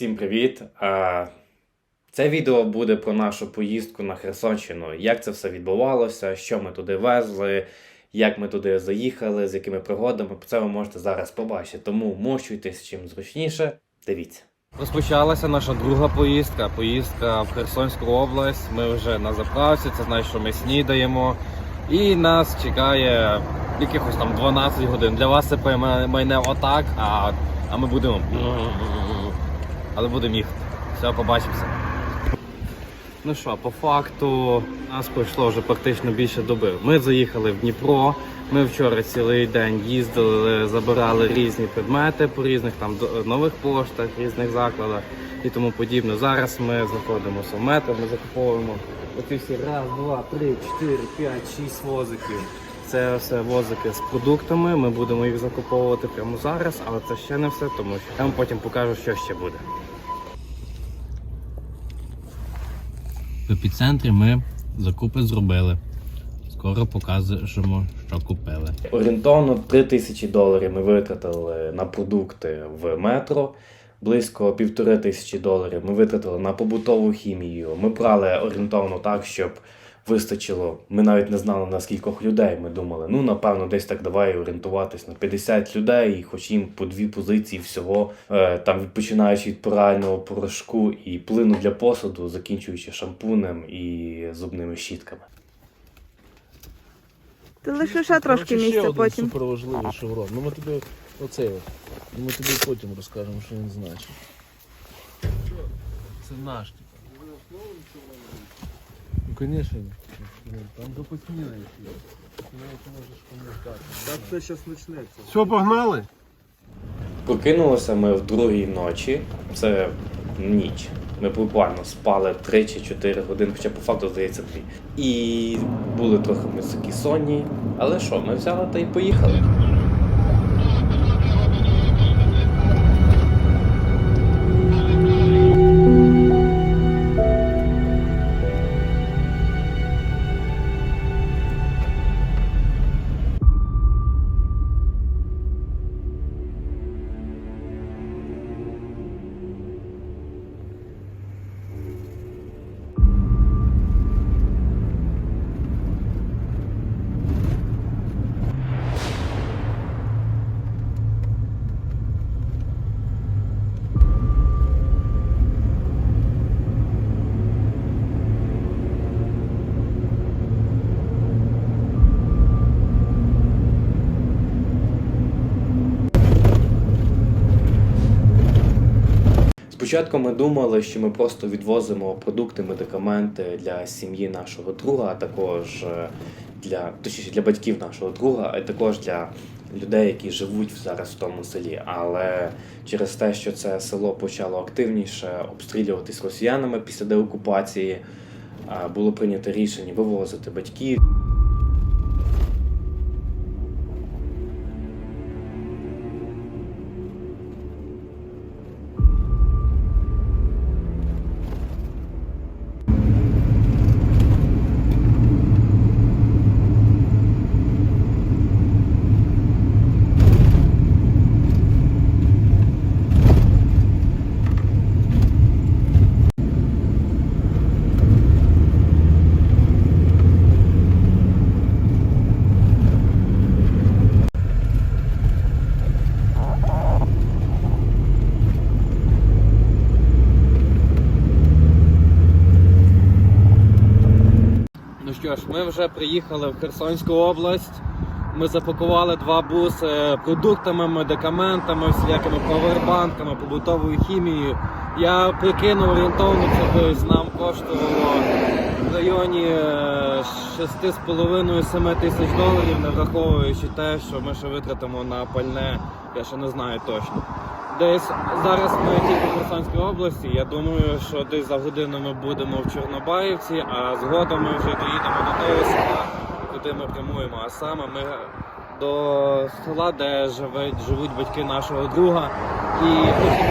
Всім привіт! Е, Це відео буде про нашу поїздку на Херсонщину. Як це все відбувалося, що ми туди везли, як ми туди заїхали, з якими пригодами. Це ви можете зараз побачити. Тому мощуйтесь чим зручніше. Дивіться. Розпочалася наша друга поїздка. Поїздка в Херсонську область. Ми вже на заправці, це значить, що ми снідаємо. І нас чекає якихось там 12 годин. Для вас це майне отак, а, а ми будемо. Але будемо їхати. Все, побачимося. Ну що, по факту нас пройшло вже практично більше доби. Ми заїхали в Дніпро. Ми вчора цілий день їздили, забирали різні предмети по різних там нових поштах, різних закладах і тому подібне. Зараз ми знаходимося в метро, ми закуповуємо оці всі раз, два, три, чотири, п'ять, шість возиків. Це все возики з продуктами. Ми будемо їх закуповувати прямо зараз, але це ще не все, тому що я вам потім покажу, що ще буде. В епіцентрі ми закупи зробили. Скоро покажемо, що купили. Орієнтовно 3 тисячі доларів ми витратили на продукти в метро. Близько півтори тисячі доларів ми витратили на побутову хімію. Ми брали орієнтовно так, щоб вистачило. Ми навіть не знали на скількох людей. Ми думали, ну напевно, десь так давай орієнтуватись на 50 людей, і хоч їм по дві позиції всього, е, там починаючи від прального порошку і плину для посуду, закінчуючи шампунем і зубними щітками. Ти лише ще трошки ще місця один потім. супер важливий шеврон. Ну ми тобі оцей от. Ну, Ми тобі потім розкажемо, що він значить. Це наш, типа. Звісно. Там до посміна ще. Навіть. Так це зараз почнеться. Все, погнали? Прокинулися ми в другій ночі, це ніч. Ми буквально спали 3 чи 4 години, хоча по факту здається 2. І були трохи ми такі сонні. Але що, ми взяли та й поїхали. Спочатку ми думали, що ми просто відвозимо продукти, медикаменти для сім'ї нашого друга, а також е, для точніше для батьків нашого друга, а також для людей, які живуть зараз в тому селі. Але через те, що це село почало активніше обстрілюватись росіянами після деокупації, е, було прийнято рішення вивозити батьків. Що ж, ми вже приїхали в Херсонську область. Ми запакували два буси продуктами, медикаментами, всілякими павербанками, побутовою хімією. Я прикинув орієнтовно, це нам коштувало в районі е, 6,5-7 тисяч доларів, не враховуючи те, що ми ще витратимо на пальне, я ще не знаю точно. Десь зараз ми тільки в Херсонській області. Я думаю, що десь за годину ми будемо в Чорнобаївці, а згодом ми вже доїдемо до того села, куди ми прямуємо. А саме ми до села, де живуть, живуть батьки нашого друга. І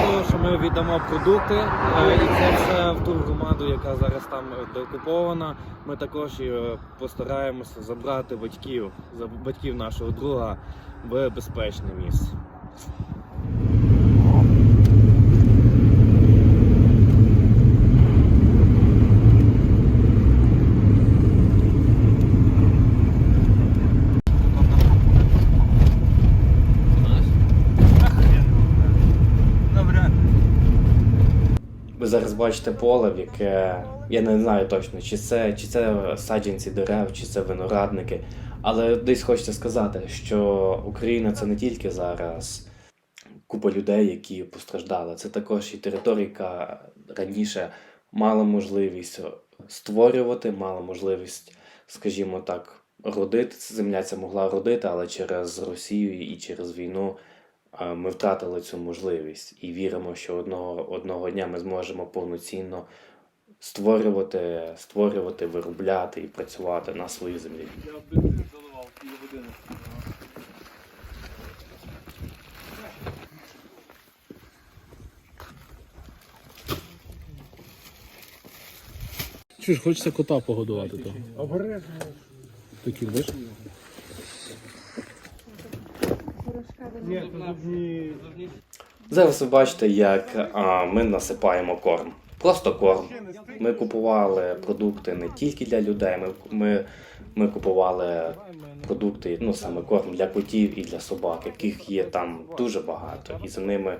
того, що ми віддамо продукти, е, і це все в ту громаду, яка зараз там деокупована. Ми також і е, постараємося забрати батьків, батьків нашого друга в безпечне місце. зараз бачите поле, в яке я не знаю точно, чи це, чи це саджанці дерев, чи це виноградники. Але десь хочеться сказати, що Україна це не тільки зараз купа людей, які постраждали. Це також і територія, яка раніше мала можливість створювати, мала можливість, скажімо так, родити. Земля ця могла родити, але через Росію і через війну ми втратили цю можливість і віримо, що одного, одного дня ми зможемо повноцінно створювати, створювати, виробляти і працювати на своїй землі. Я бензин заливав години. Чуєш, хочеться кота погодувати. Обережно. Такі, бачиш? Зараз ви бачите, як а, ми насипаємо корм. Просто корм. Ми купували продукти не тільки для людей, ми, ми, ми купували продукти, ну саме корм для котів і для собак, яких є там дуже багато, і за ними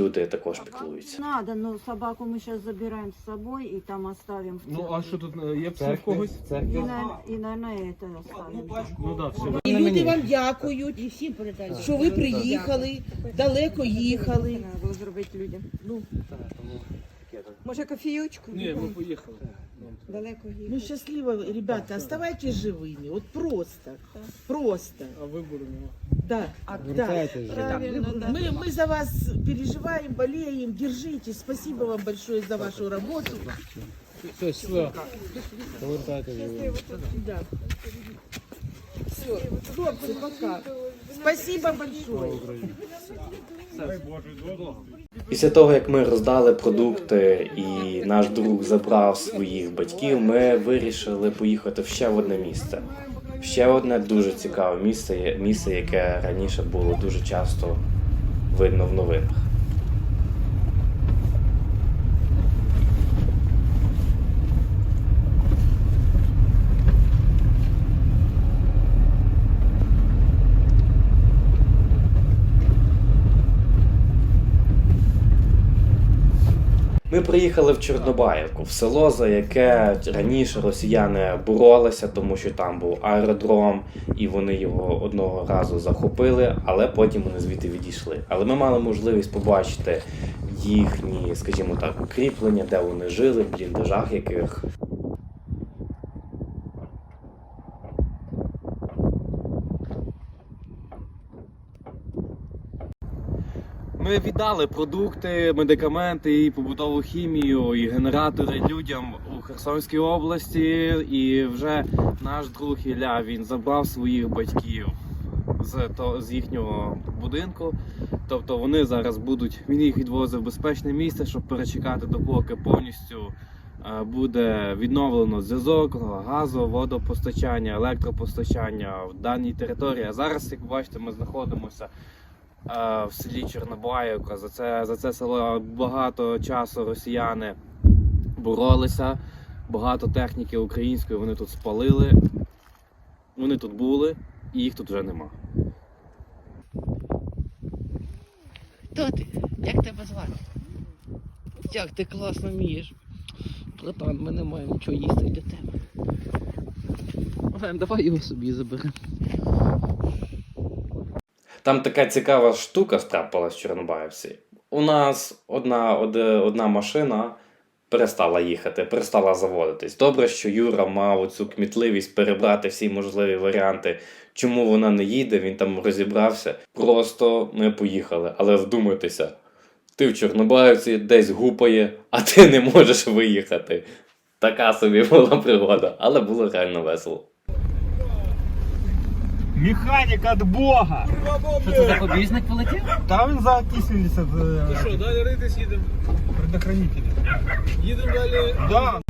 люди також піклуються. Надо, ну собаку ми зараз забираємо з собою і там оставимо. в Ну, а що тут е, є пси в когось? І, на, и, наверное, это оставимо. Ну так, все. І люди вам дякують, і всім що ви приїхали, далеко їхали. Треба було зробити людям. Ну, може кофійочку? Ні, ми поїхали. Далеко їхати. Ну щасливо, ребята, оставайтесь живими. От просто, просто. А вибору нема. Да, да. Правильно, да. Мы, мы за вас переживаем, болеем, держитесь. Спасибо вам большое за вашу работу. Все, все. Повертайте Да. Все, хлопцы, пока. Спасибо большое. Після того, як ми роздали продукти і наш друг забрав своїх батьків, ми вирішили поїхати в ще одне місце. Ще одне дуже цікаве місце, місце, яке раніше було дуже часто видно в новинах. Ми приїхали в Чорнобаївку, в село, за яке раніше росіяни боролися, тому що там був аеродром, і вони його одного разу захопили, але потім вони звідти відійшли. Але ми мали можливість побачити їхні, скажімо так, укріплення, де вони жили, в бліндажах яких. Ми віддали продукти, медикаменти і побутову хімію, і генератори людям у Херсонській області. І вже наш друг Ілля він забрав своїх батьків з, то, з їхнього будинку. Тобто вони зараз будуть, він їх відвозив в безпечне місце, щоб перечекати, допоки повністю е, буде відновлено зв'язок, газу, водопостачання, електропостачання в даній території. А зараз, як ви бачите, ми знаходимося в селі Чорнобаївка. За це, за це село багато часу росіяни боролися. Багато техніки української вони тут спалили. Вони тут були, і їх тут вже нема. Хто ти? Як тебе звати? Як ти класно вмієш. Братан, ми не маємо нічого їсти для тебе. Давай його собі заберемо. Там така цікава штука трапилась в Чорнобаївці. У нас одна, одна машина перестала їхати, перестала заводитись. Добре, що Юра мав цю кмітливість перебрати всі можливі варіанти, чому вона не їде, він там розібрався. Просто ми поїхали. Але вдумайтеся, ти в Чорнобаївці десь гупає, а ти не можеш виїхати. Така собі була пригода, але було реально весело. Механік від Бога! Що це запобіжник полетів? Та він за 80 Ну що, далі ритись їдемо? предохранителів. Їдемо далі. Да.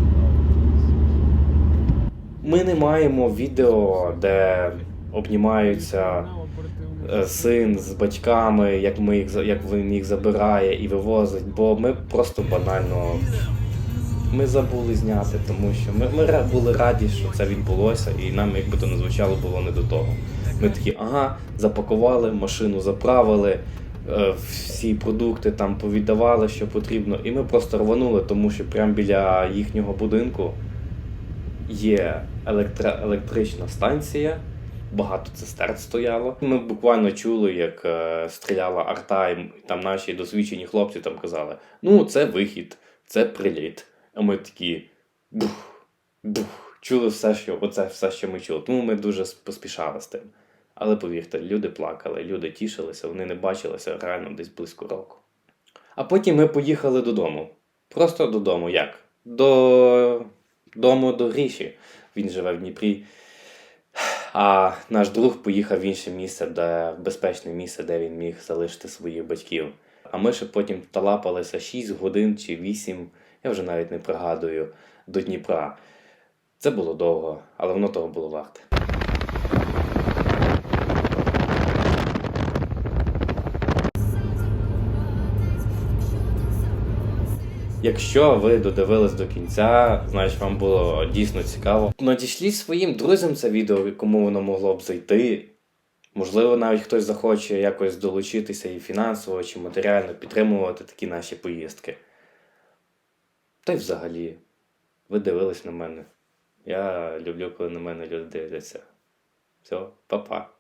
Ми не маємо відео, де обнімаються е, син з батьками, як ми їх як він їх забирає і вивозить, бо ми просто банально ми забули зняти, тому що ми, ми були раді, що це відбулося, і нам, якби то не звучало, було не до того. Ми такі, ага, запакували, машину заправили, е, всі продукти там повіддавали, що потрібно. І ми просто рванули, тому що прямо біля їхнього будинку є електро- електрична станція, багато цистерн стояло. Ми буквально чули, як е, стріляла арта, і там наші досвідчені хлопці там казали: ну, це вихід, це приліт. А ми такі бух, бух. Чули все, що оце все, що ми чули. Тому ми дуже поспішали з тим. Але повірте, люди плакали, люди тішилися, вони не бачилися реально десь близько року. А потім ми поїхали додому. Просто додому. Як? До дому до Гріші. Він живе в Дніпрі. А наш друг поїхав в інше місце, де безпечне місце, де він міг залишити своїх батьків. А ми ще потім талапалися 6 годин чи 8, я вже навіть не пригадую, до Дніпра. Це було довго, але воно того було варте. Якщо ви додивились до кінця, значить вам було дійсно цікаво. Надішліть своїм друзям це відео, кому воно могло б зайти. Можливо, навіть хтось захоче якось долучитися і фінансово чи матеріально підтримувати такі наші поїздки. Та й взагалі, ви дивились на мене. Я люблю, коли на мене люди дивляться. Все, па-па.